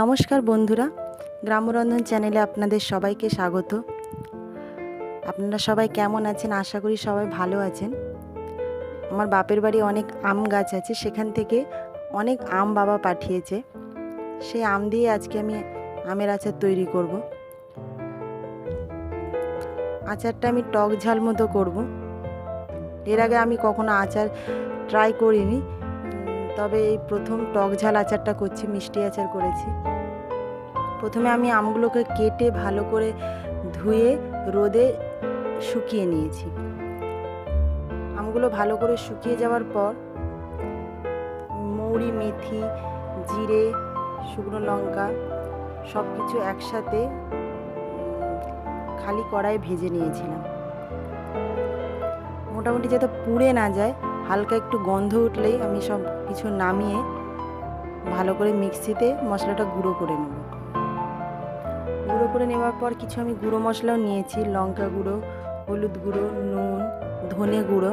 নমস্কার বন্ধুরা গ্রামরন্ধন চ্যানেলে আপনাদের সবাইকে স্বাগত। আপনারা সবাই কেমন আছেন? আশা করি সবাই ভালো আছেন। আমার বাপের বাড়ি অনেক আম গাছ আছে, সেখান থেকে অনেক আম বাবা পাঠিয়েছে। সেই আম দিয়ে আজকে আমি আমের আচার তৈরি করব। আচারটা আমি টক ঝাল মতো করব। এর আগে আমি কখনো আচার ট্রাই করিনি। তবে এই প্রথম টক ঝাল আচারটা করছি, মিষ্টি আচার করেছি। প্রথমে আমি আমগুলোকে কেটে ভালো করে ধুয়ে, রোদে শুকিয়ে নিয়েছি। আমগুলো ভালো করে শুকিয়ে যাওয়ার পর মৌরি, মেথি, জিরে, শুকনো লঙ্কা সব কিছু একসাথে খালি কড়াই ভেজে নিয়েছিলাম। মোটামুটি যাতে পুড়ে না যায় হালকা একটু গন্ধ উঠলেই আমি সব কিছু নামিয়ে ভালো করে মিক্সিতে মশলাটা গুঁড়ো করে নেব। গুঁড়ো করে নেওয়ার পর কিছু আমি গুঁড়ো মশলাও নিয়েছি, লঙ্কা গুঁড়ো, হলুদ গুঁড়ো, নুন, ধনে গুঁড়ো।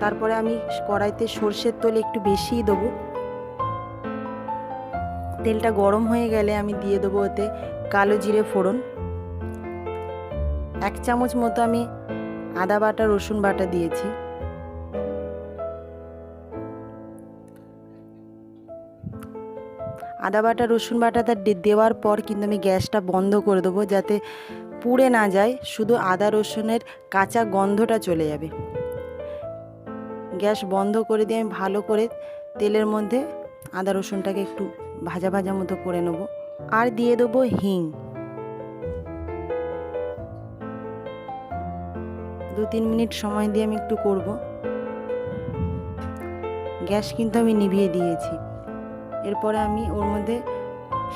তারপরে আমি কড়াইতে সর্ষের তেল একটু বেশিই দেবো। তেলটা গরম হয়ে গেলে আমি দিয়ে দেবো ওতে কালো জিরে ফোড়ন। এক চামচ মতো আমি আদা বাটা, রসুন বাটা দিয়েছি। আদা বাটা, রসুন বাটাটা দেওয়ার পর কিন্তু আমি গ্যাসটা বন্ধ করে দেবো যাতে পুড়ে না যায়, শুধু আদা, রসুনের কাঁচা গন্ধটা চলে যাবে। গ্যাস বন্ধ করে দিয়ে আমি ভালো করে তেলের মধ্যে আদা, রসুনটাকে একটু ভাজা ভাজা মতো করে নেব। আর দিয়ে দেবো হিং। দু তিন মিনিট সময় দিয়ে আমি একটু করব। গ্যাস কিন্তু আমি নিভিয়ে দিয়েছি। এরপরে আমি ওর মধ্যে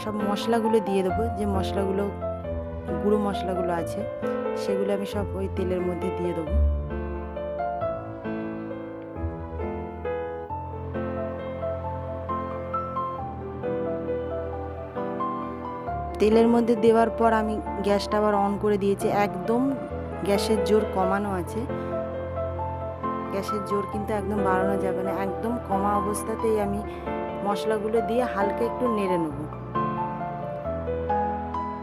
সব মশলাগুলো দিয়ে দেবো, যে মশলাগুলো, গুঁড়ো মশলাগুলো আছে, সেগুলো আমি সব ওই তেলের মধ্যে দিয়ে দেবো। তেলের মধ্যে দেওয়ার পর আমি গ্যাসটা আবার অন করে দিয়েছি, একদম গ্যাসের জোর কমানো আছে। গ্যাসের জোর কিন্তু একদম বাড়ানো যাবে না। একদম কমা অবস্থাতেই আমি মশলাগুলো দিয়ে হালকা একটু নেড়ে নেব।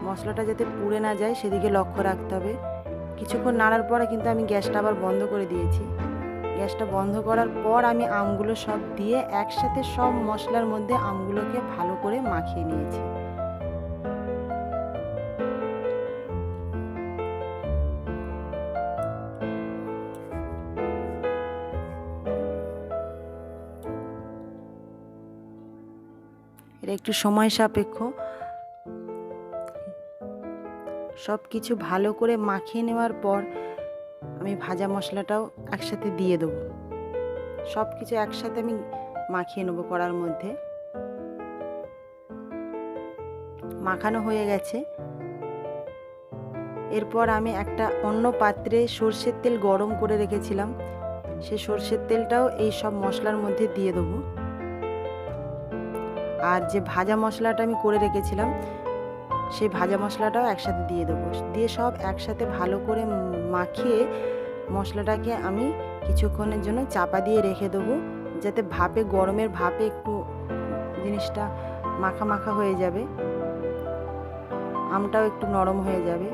মশলাটা যাতে পুড়ে না যায় সেদিকে লক্ষ্য রাখতে হবে। কিছুক্ষণ নাড়ার পরে কিন্তু আমি গ্যাসটা আবার বন্ধ করে দিয়েছি। গ্যাসটা বন্ধ করার পর আমি আমগুলো সব দিয়ে একসাথে সব মশলার মধ্যে আমগুলোকে ভালো করে মাখিয়ে নিয়েছি। এটা একটু সময় সাপেক্ষ। সব কিছু ভালো করে মাখিয়ে নেওয়ার পর আমি ভাজা মশলাটাও একসাথে দিয়ে দেবো। সব কিছু একসাথে আমি মাখিয়ে নেব কড়ার মধ্যে। মাখানো হয়ে গেছে। এরপর আমি একটা অন্য পাত্রে সর্ষের তেল গরম করে রেখেছিলাম। সে সর্ষের তেলটাও এই সব মশলার মধ্যে দিয়ে দেবো। আর যে ভাজা মশলাটা আমি করে রেখেছিলাম, সেই ভাজা মশলাটাও একসাথে দিয়ে দেবো। দিয়ে সব একসাথে ভালো করে মাখিয়ে মশলাটাকে আমি কিছুক্ষণের জন্য চাপা দিয়ে রেখে দেবো, যাতে ভাপে, গরমের ভাপে একটু জিনিসটা মাখা মাখা হয়ে যাবে। আমটাও একটু নরম হয়ে যাবে।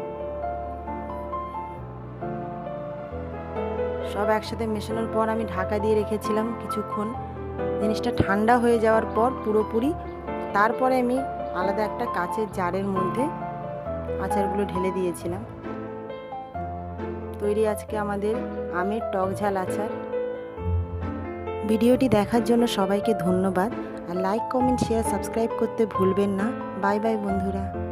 সব একসাথে মেশানোর পর আমি ঢাকা দিয়ে রেখেছিলাম কিছুক্ষণ। জিনিসটা ঠান্ডা হয়ে যাওয়ার পর পুরোপুরি, তারপরে আমি আলাদা একটা কাচের জারের মধ্যে আচারগুলো ঢেলে দিয়েছিলাম। তৈরি আজকে আমাদের আমের টক ঝাল আচার। ভিডিওটি দেখার জন্য সবাইকে ধন্যবাদ। আর লাইক কমেন্ট শেয়ার সাবস্ক্রাইব করতে ভুলবেন না। বাই বাই বন্ধুরা।